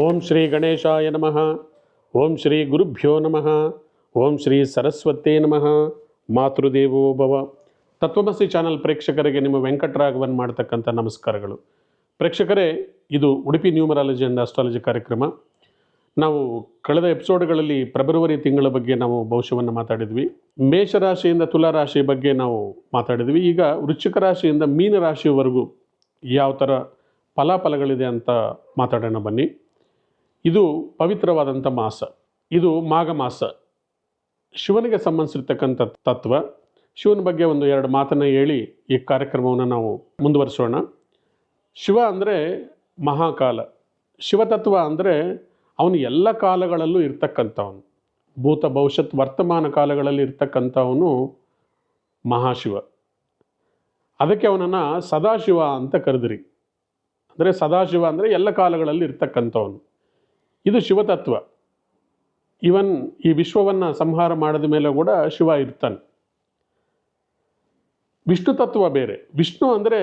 ಓಂ ಶ್ರೀ ಗಣೇಶಾಯ ನಮಃ. ಓಂ ಶ್ರೀ ಗುರುಭ್ಯೋ ನಮಃ. ಓಂ ಶ್ರೀ ಸರಸ್ವತೇ ನಮಃ. ಮಾತೃದೇವೋ ಭವ. ತತ್ವಮಸಿ ಚಾನಲ್ ಪ್ರೇಕ್ಷಕರಿಗೆ ನಿಮ್ಮ ವೆಂಕಟರಾಘವನ್ ಮಾಡ್ತಕ್ಕಂಥ ನಮಸ್ಕಾರಗಳು. ಪ್ರೇಕ್ಷಕರೇ, ಇದು ಉಡುಪಿ ನ್ಯೂಮರಾಲಜಿ ಅಂಡ್ ಆಸ್ಟ್ರಾಲಜಿ ಕಾರ್ಯಕ್ರಮ. ನಾವು ಕಳೆದ ಎಪಿಸೋಡ್ಗಳಲ್ಲಿ ಫೆಬ್ರವರಿ ತಿಂಗಳ ಬಗ್ಗೆ ನಾವು ಭವಿಷ್ಯವನ್ನು ಮಾತಾಡಿದ್ವಿ. ಮೇಷರಾಶಿಯಿಂದ ತುಲಾ ರಾಶಿ ಬಗ್ಗೆ ನಾವು ಮಾತಾಡಿದ್ವಿ. ಈಗ ವೃಶ್ಚಿಕ ರಾಶಿಯಿಂದ ಮೀನ ರಾಶಿವರೆಗೂ ಯಾವ ಥರ ಫಲಾಫಲಗಳಿದೆ ಅಂತ ಮಾತಾಡೋಣ ಬನ್ನಿ. ಇದು ಪವಿತ್ರವಾದಂಥ ಮಾಸ. ಇದು ಮಾಘ ಮಾಸ. ಶಿವನಿಗೆ ಸಂಬಂಧಿಸಿರ್ತಕ್ಕಂಥ ತತ್ವ, ಶಿವನ ಬಗ್ಗೆ ಒಂದು ಎರಡು ಮಾತನ್ನು ಹೇಳಿ ಈ ಕಾರ್ಯಕ್ರಮವನ್ನು ನಾವು ಮುಂದುವರಿಸೋಣ. ಶಿವ ಅಂದರೆ ಮಹಾಕಾಲ. ಶಿವತತ್ವ ಅಂದರೆ ಅವನು ಎಲ್ಲ ಕಾಲಗಳಲ್ಲೂ ಇರ್ತಕ್ಕಂಥವನು. ಭೂತ, ಭವಿಷ್ಯತ್, ವರ್ತಮಾನ ಕಾಲಗಳಲ್ಲಿ ಇರ್ತಕ್ಕಂಥವನು ಮಹಾಶಿವ. ಅದಕ್ಕೆ ಅವನನ್ನು ಸದಾಶಿವ ಅಂತ ಕರೆದ್ರಿ. ಅಂದರೆ ಸದಾಶಿವ ಅಂದರೆ ಎಲ್ಲ ಕಾಲಗಳಲ್ಲಿ ಇರ್ತಕ್ಕಂಥವನು. ಇದು ಶಿವತತ್ವ. ಇವನ್ ಈ ವಿಶ್ವವನ್ನು ಸಂಹಾರ ಮಾಡಿದ ಮೇಲೆ ಕೂಡ ಶಿವ ಇರ್ತಾನೆ. ವಿಷ್ಣು ತತ್ವ ಬೇರೆ. ವಿಷ್ಣು ಅಂದರೆ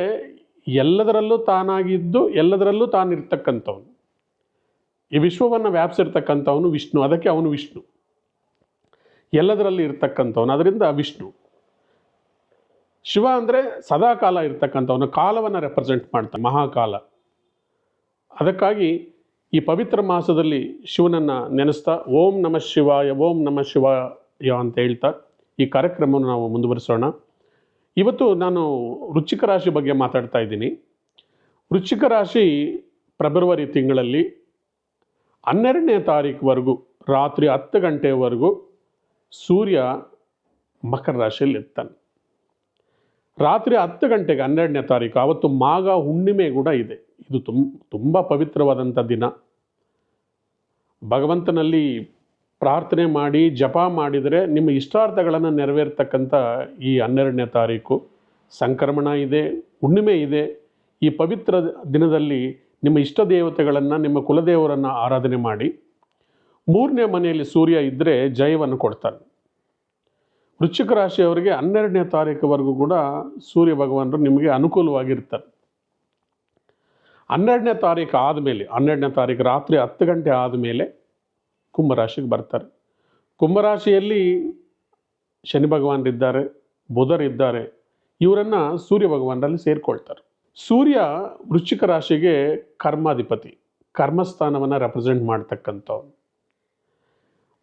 ಎಲ್ಲದರಲ್ಲೂ ತಾನಾಗಿದ್ದು, ಎಲ್ಲದರಲ್ಲೂ ತಾನಿರ್ತಕ್ಕಂಥವನು. ಈ ವಿಶ್ವವನ್ನು ವ್ಯಾಪಿಸಿರ್ತಕ್ಕಂಥವನು ವಿಷ್ಣು. ಅದಕ್ಕೆ ಅವನು ವಿಷ್ಣು. ಎಲ್ಲದರಲ್ಲಿ ಇರ್ತಕ್ಕಂಥವನು. ಅದರಿಂದ ವಿಷ್ಣು. ಶಿವ ಅಂದರೆ ಸದಾಕಾಲ ಇರ್ತಕ್ಕಂಥವನು. ಕಾಲವನ್ನು ರೆಪ್ರೆಸೆಂಟ್ ಮಾಡ್ತಾನೆ. ಮಹಾಕಾಲ. ಅದಕ್ಕಾಗಿ ಈ ಪವಿತ್ರ ಮಾಸದಲ್ಲಿ ಶಿವನನ್ನು ನೆನೆಸ್ತಾ ಓಂ ನಮಃ ಶಿವಾಯ, ಓಂ ನಮಃ ಶಿವಾಯ ಅಂತ ಹೇಳ್ತಾ ಈ ಕಾರ್ಯಕ್ರಮವನ್ನು ನಾವು ಮುಂದುವರಿಸೋಣ. ಇವತ್ತು ನಾನು ವೃಶ್ಚಿಕ ರಾಶಿ ಬಗ್ಗೆ ಮಾತಾಡ್ತಾ ಇದ್ದೀನಿ. ವೃಶ್ಚಿಕ ರಾಶಿ ಫೆಬ್ರವರಿ ತಿಂಗಳಲ್ಲಿ ಹನ್ನೆರಡನೇ ತಾರೀಕುವರೆಗೂ, ರಾತ್ರಿ ಹತ್ತು ಗಂಟೆವರೆಗೂ ಸೂರ್ಯ ಮಕರ ರಾಶಿಯಲ್ಲಿ ಇರ್ತಾನೆ ರಾತ್ರಿ ಹತ್ತು ಗಂಟೆಗೆ ಹನ್ನೆರಡನೇ ತಾರೀಕು ಆವತ್ತು ಮಾಗ ಹುಣ್ಣಿಮೆ ಕೂಡ ಇದೆ. ಇದು ತುಂಬ ತುಂಬ ಪವಿತ್ರವಾದಂಥ ದಿನ. ಭಗವಂತನಲ್ಲಿ ಪ್ರಾರ್ಥನೆ ಮಾಡಿ, ಜಪ ಮಾಡಿದರೆ ನಿಮ್ಮ ಇಷ್ಟಾರ್ಥಗಳನ್ನು ನೆರವೇರ್ತಕ್ಕಂಥ ಈ ಹನ್ನೆರಡನೇ ತಾರೀಕು. ಸಂಕ್ರಮಣ ಇದೆ, ಹುಣ್ಣಿಮೆ ಇದೆ. ಈ ಪವಿತ್ರ ದಿನದಲ್ಲಿ ನಿಮ್ಮ ಇಷ್ಟ ದೇವತೆಗಳನ್ನು, ನಿಮ್ಮ ಕುಲದೇವರನ್ನು ಆರಾಧನೆ ಮಾಡಿ. ಮೂರನೇ ಮನೆಯಲ್ಲಿ ಸೂರ್ಯ ಇದ್ದರೆ ಜಯವನ್ನು ಕೊಡ್ತಾನೆ. ವೃಶ್ಚಿಕ ರಾಶಿಯವರಿಗೆ ಹನ್ನೆರಡನೇ ತಾರೀಕುವರೆಗೂ ಕೂಡ ಸೂರ್ಯ ಭಗವಾನರು ನಿಮಗೆ ಅನುಕೂಲವಾಗಿರ್ತಾರೆ. ಹನ್ನೆರಡನೇ ತಾರೀಕು ಆದಮೇಲೆ, ಹನ್ನೆರಡನೇ ತಾರೀಕು ರಾತ್ರಿ ಹತ್ತು ಗಂಟೆ ಆದಮೇಲೆ ಕುಂಭರಾಶಿಗೆ ಬರ್ತಾರೆ. ಕುಂಭರಾಶಿಯಲ್ಲಿ ಶನಿ ಭಗವಾನರಿದ್ದಾರೆ ಬುಧರಿದ್ದಾರೆ ಇವರನ್ನು ಸೂರ್ಯ ಭಗವಾನರಲ್ಲಿ ಸೇರಿಕೊಳ್ತಾರೆ. ಸೂರ್ಯ ವೃಶ್ಚಿಕ ರಾಶಿಗೆ ಕರ್ಮಾಧಿಪತಿ, ಕರ್ಮಸ್ಥಾನವನ್ನು ರೆಪ್ರೆಸೆಂಟ್ ಮಾಡ್ತಕ್ಕಂಥವ್ನು.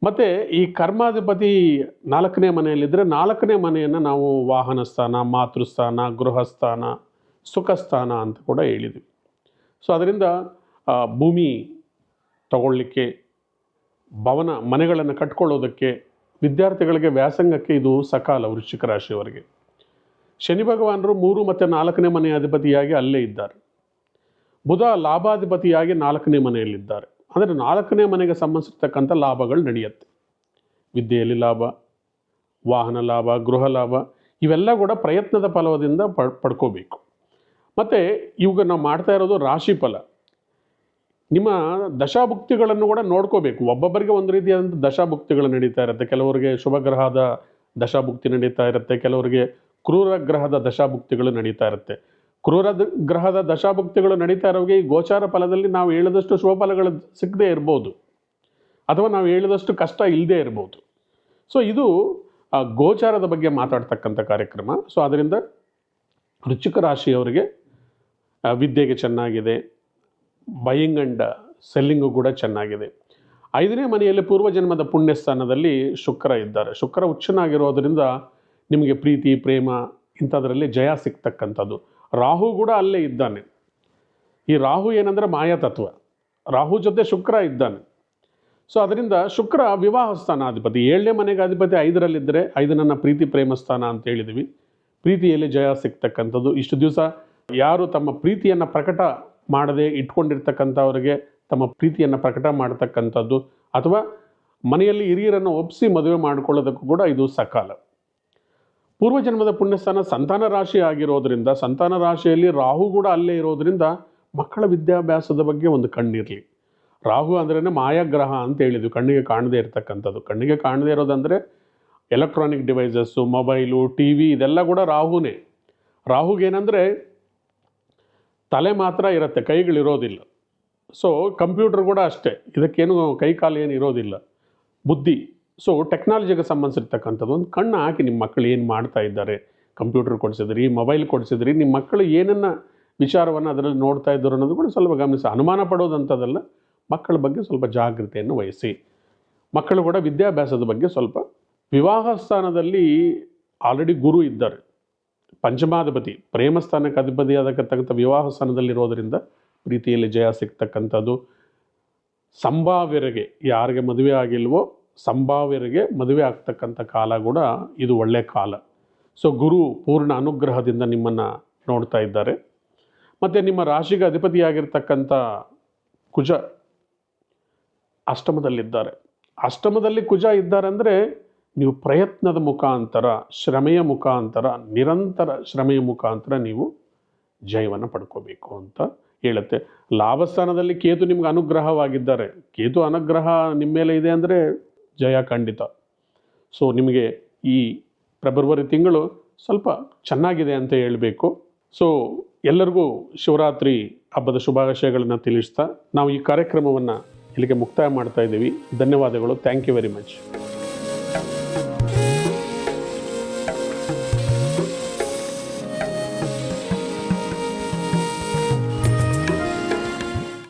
ಮತ್ತು ಈ ಕರ್ಮಾಧಿಪತಿ ನಾಲ್ಕನೇ ಮನೆಯಲ್ಲಿದ್ದರೆ ನಾಲ್ಕನೇ ಮನೆಯನ್ನು ನಾವು ವಾಹನ ಸ್ಥಾನ ಮಾತೃಸ್ಥಾನ, ಗೃಹಸ್ಥಾನ, ಸುಖಸ್ಥಾನ ಅಂತ ಕೂಡ ಹೇಳಿದ್ವಿ. ಸೊ ಅದರಿಂದ ಭೂಮಿ ತಗೊಳ್ಳಿಕ್ಕೆ, ಭವನ, ಮನೆಗಳನ್ನು ಕಟ್ಕೊಳ್ಳೋದಕ್ಕೆ, ವಿದ್ಯಾರ್ಥಿಗಳಿಗೆ ವ್ಯಾಸಂಗಕ್ಕೆ ಇದು ಸಕಾಲ ವೃಶ್ಚಿಕ ರಾಶಿಯವರಿಗೆ. ಶನಿ ಭಗವಾನರು ಮೂರು ಮತ್ತು ನಾಲ್ಕನೇ ಮನೆಯ ಅಧಿಪತಿಯಾಗಿ ಅಲ್ಲೇ ಇದ್ದಾರೆ. ಬುಧ ಲಾಭಾಧಿಪತಿಯಾಗಿ ನಾಲ್ಕನೇ ಮನೆಯಲ್ಲಿದ್ದಾರೆ. ಅಂದರೆ ನಾಲ್ಕನೇ ಮನೆಗೆ ಸಂಬಂಧಿಸಿರ್ತಕ್ಕಂಥ ಲಾಭಗಳು ನಡೆಯುತ್ತೆ. ವಿದ್ಯೆಯಲ್ಲಿ ಲಾಭ, ವಾಹನ ಲಾಭ, ಗೃಹ ಲಾಭ, ಇವೆಲ್ಲ ಕೂಡ ಪ್ರಯತ್ನದ ಫಲದಿಂದ ಪಡ್, ಪಡ್ಕೋಬೇಕು. ಮತ್ತು ಇವಾಗ ನಾವು ಮಾಡ್ತಾ ಇರೋದು ರಾಶಿ ಫಲ. ನಿಮ್ಮ ದಶಾಭುಕ್ತಿಗಳನ್ನು ಕೂಡ ನೋಡ್ಕೋಬೇಕು. ಒಬ್ಬೊಬ್ಬರಿಗೆ ಒಂದು ರೀತಿಯಾದಂಥ ದಶಾಭುಕ್ತಿಗಳು ನಡೀತಾ ಇರುತ್ತೆ. ಕೆಲವರಿಗೆ ಶುಭ ಗ್ರಹದ ದಶಾಭುಕ್ತಿ ನಡೀತಾ ಇರುತ್ತೆ. ಕೆಲವರಿಗೆ ಕ್ರೂರ ಗ್ರಹದ ದಶಾಭುಕ್ತಿಗಳು ನಡೀತಾ ಇರುತ್ತೆ. ಕ್ರೂರ ಗ್ರಹದ ದಶಾಭುಕ್ತಿಗಳು ನಡೀತಾ ಇರೋರಿಗೆ ಈ ಗೋಚಾರ ಫಲದಲ್ಲಿ ನಾವು ಹೇಳಿದಷ್ಟು ಶುಭ ಫಲಗಳು ಸಿಗದೇ ಇರ್ಬೋದು. ಅಥವಾ ನಾವು ಹೇಳಿದಷ್ಟು ಕಷ್ಟ ಇಲ್ಲದೇ ಇರ್ಬೋದು. ಸೊ ಇದು ಗೋಚಾರದ ಬಗ್ಗೆ ಮಾತಾಡ್ತಕ್ಕಂಥ ಕಾರ್ಯಕ್ರಮ. ಸೊ ಅದರಿಂದ ವೃಶ್ಚಿಕ ರಾಶಿಯವರಿಗೆ ವಿದ್ಯೆಗೆ ಚೆನ್ನಾಗಿದೆ. ಬೈಯಿಂಗ್ ಆ್ಯಂಡ್ ಸೆಲ್ಲಿಂಗು ಕೂಡ ಚೆನ್ನಾಗಿದೆ. ಐದನೇ ಮನೆಯಲ್ಲಿ ಪೂರ್ವಜನ್ಮದ ಪುಣ್ಯ ಸ್ಥಾನದಲ್ಲಿ ಶುಕ್ರ ಇದ್ದಾರೆ. ಶುಕ್ರ ಉಚ್ಚನಾಗಿರೋದ್ರಿಂದ ನಿಮಗೆ ಪ್ರೀತಿ, ಪ್ರೇಮ ಇಂಥದ್ರಲ್ಲಿ ಜಯ ಸಿಗ್ತಕ್ಕಂಥದ್ದು. ರಾಹು ಕೂಡ ಅಲ್ಲೇ ಇದ್ದಾನೆ. ಈ ರಾಹು ಏನಂದರೆ ಮಾಯಾತತ್ವ. ರಾಹು ಜೊತೆ ಶುಕ್ರ ಇದ್ದಾನೆ. ಸೊ ಅದರಿಂದ ಶುಕ್ರ ವಿವಾಹ ಸ್ಥಾನಾಧಿಪತಿ. ಏಳನೇ ಮನೆಗೆ ಅಧಿಪತಿ ಐದರಲ್ಲಿದ್ದರೆ ಐದನನ್ನ ಪ್ರೀತಿ, ಪ್ರೇಮ ಸ್ಥಾನ ಅಂತ ಹೇಳಿದ್ವಿ ಪ್ರೀತಿಯಲ್ಲಿ ಜಯ ಸಿಗ್ತಕ್ಕಂಥದ್ದು. ಇಷ್ಟು ದಿವಸ ಯಾರು ತಮ್ಮ ಪ್ರೀತಿಯನ್ನು ಪ್ರಕಟ ಮಾಡದೆ ಇಟ್ಕೊಂಡಿರ್ತಕ್ಕಂಥವ್ರಿಗೆ ತಮ್ಮ ಪ್ರೀತಿಯನ್ನು ಪ್ರಕಟ ಮಾಡ್ತಕ್ಕಂಥದ್ದು ಅಥವಾ ಮನೆಯಲ್ಲಿ ಹಿರಿಯರನ್ನು ಒಪ್ಪಿಸಿ ಮದುವೆ ಮಾಡಿಕೊಳ್ಳೋದಕ್ಕೂ ಕೂಡ ಇದು ಸಕಾಲ. ಪೂರ್ವಜನ್ಮದ ಪುಣ್ಯಸ್ಥಾನ ಸಂತಾನ ರಾಶಿ ಆಗಿರೋದ್ರಿಂದ, ಸಂತಾನ ರಾಶಿಯಲ್ಲಿ ರಾಹು ಕೂಡ ಅಲ್ಲೇ ಇರೋದ್ರಿಂದ ಮಕ್ಕಳ ವಿದ್ಯಾಭ್ಯಾಸದ ಬಗ್ಗೆ ಒಂದು ಕಣ್ಣಿರಲಿ. ರಾಹು ಅಂದ್ರೇ ಮಾಯಾಗ್ರಹ ಅಂತ ಹೇಳಿದ್ವಿ, ಕಣ್ಣಿಗೆ ಕಾಣದೇ ಇರತಕ್ಕಂಥದ್ದು. ಕಣ್ಣಿಗೆ ಕಾಣದೇ ಇರೋದಂದರೆ electronic devices mobile T V ಇದೆಲ್ಲ ಕೂಡ ರಾಹುನೇ. ರಾಹುಗೇನೆಂದರೆ ತಲೆ ಮಾತ್ರ ಇರುತ್ತೆ ಕೈಗಳಿರೋದಿಲ್ಲ ಸೊ ಕಂಪ್ಯೂಟರ್ ಕೂಡ ಅಷ್ಟೇ. ಇದಕ್ಕೇನು ಕೈ ಕಾಲು ಏನು ಇರೋದಿಲ್ಲ. ಬುದ್ಧಿ. ಸೊ ಟೆಕ್ನಾಲಜಿಗೆ ಸಂಬಂಧಿಸಿರ್ತಕ್ಕಂಥದ್ದು ಒಂದು ಕಣ್ಣು ಹಾಕಿ ನಿಮ್ಮ ಮಕ್ಕಳು ಏನು ಮಾಡ್ತಾ ಇದ್ದಾರೆ ಕಂಪ್ಯೂಟರ್ ಕೊಡಿಸಿದ್ರಿ ಮೊಬೈಲ್ ಕೊಡಿಸಿದ್ರಿ, ನಿಮ್ಮ ಮಕ್ಕಳು ಏನನ್ನ ವಿಚಾರವನ್ನು ಅದರಲ್ಲಿ ನೋಡ್ತಾ ಇದ್ದರು ಅನ್ನೋದು ಕೂಡ ಸ್ವಲ್ಪ ಗಮನಿಸಿ. ಅನುಮಾನ ಪಡೋದಂಥದ್ದಲ್ಲ, ಮಕ್ಕಳ ಬಗ್ಗೆ ಸ್ವಲ್ಪ ಜಾಗೃತಿಯನ್ನು ವಹಿಸಿ. ಮಕ್ಕಳು ಕೂಡ ವಿದ್ಯಾಭ್ಯಾಸದ ಬಗ್ಗೆ ಸ್ವಲ್ಪ ವಿವಾಹ ಸ್ಥಾನದಲ್ಲಿ ಆಲ್ರೆಡಿ ಗುರು ಇದ್ದಾರೆ. ಪಂಚಮಾಧಿಪತಿ ಪ್ರೇಮ ಸ್ಥಾನಕ್ಕೆ ಅಧಿಪತಿಯಾಗತಕ್ಕಂಥ ವಿವಾಹ ಸ್ಥಾನದಲ್ಲಿರೋದರಿಂದ ಪ್ರೀತಿಯಲ್ಲಿ ಜಯ ಸಿಗ್ತಕ್ಕಂಥದ್ದು. ಸಂಭಾವ್ಯರಿಗೆ ಯಾರಿಗೆ ಮದುವೆ ಆಗಿಲ್ವೋ ಸಂಭಾವ್ಯರಿಗೆ ಮದುವೆ ಆಗ್ತಕ್ಕಂಥ ಕಾಲ ಕೂಡ ಇದು ಒಳ್ಳೆಯ ಕಾಲ. ಸೊ ಗುರು ಪೂರ್ಣ ಅನುಗ್ರಹದಿಂದ ನಿಮ್ಮನ್ನು ನೋಡ್ತಾ ಇದ್ದಾರೆ. ಮತ್ತು ನಿಮ್ಮ ರಾಶಿಗೆ ಅಧಿಪತಿಯಾಗಿರ್ತಕ್ಕಂಥ ಕುಜ ಅಷ್ಟಮದಲ್ಲಿದ್ದಾರೆ. ಅಷ್ಟಮದಲ್ಲಿ ಕುಜ ಇದ್ದಾರೆ ಅಂದರೆ ನೀವು ಪ್ರಯತ್ನದ ಮುಖಾಂತರ, ಶ್ರಮೆಯ ಮುಖಾಂತರ, ನಿರಂತರ ಶ್ರಮೆಯ ಮುಖಾಂತರ ನೀವು ಜಯವನ್ನು ಪಡ್ಕೋಬೇಕು ಅಂತ ಹೇಳುತ್ತೆ. ಲಾಭಸ್ಥಾನದಲ್ಲಿ ಕೇತು ನಿಮ್ಗೆ ಅನುಗ್ರಹವಾಗಿದ್ದಾರೆ. ಕೇತು ಅನುಗ್ರಹ ನಿಮ್ಮ ಮೇಲೆ ಇದೆ ಅಂದರೆ ಜಯ ಖಂಡಿತ. ಸೊ ನಿಮಗೆ ಈ ಫೆಬ್ರವರಿ ತಿಂಗಳು ಸ್ವಲ್ಪ ಚೆನ್ನಾಗಿದೆ ಅಂತ ಹೇಳಬೇಕು. ಸೊ ಎಲ್ಲರಿಗೂ ಶಿವರಾತ್ರಿ ಹಬ್ಬದ ಶುಭಾಶಯಗಳನ್ನು ತಿಳಿಸ್ತಾ ನಾವು ಈ ಕಾರ್ಯಕ್ರಮವನ್ನು ಇಲ್ಲಿಗೆ ಮುಕ್ತಾಯ ಮಾಡ್ತಾ ಇದ್ದೀವಿ. ಧನ್ಯವಾದಗಳು. Thank you very much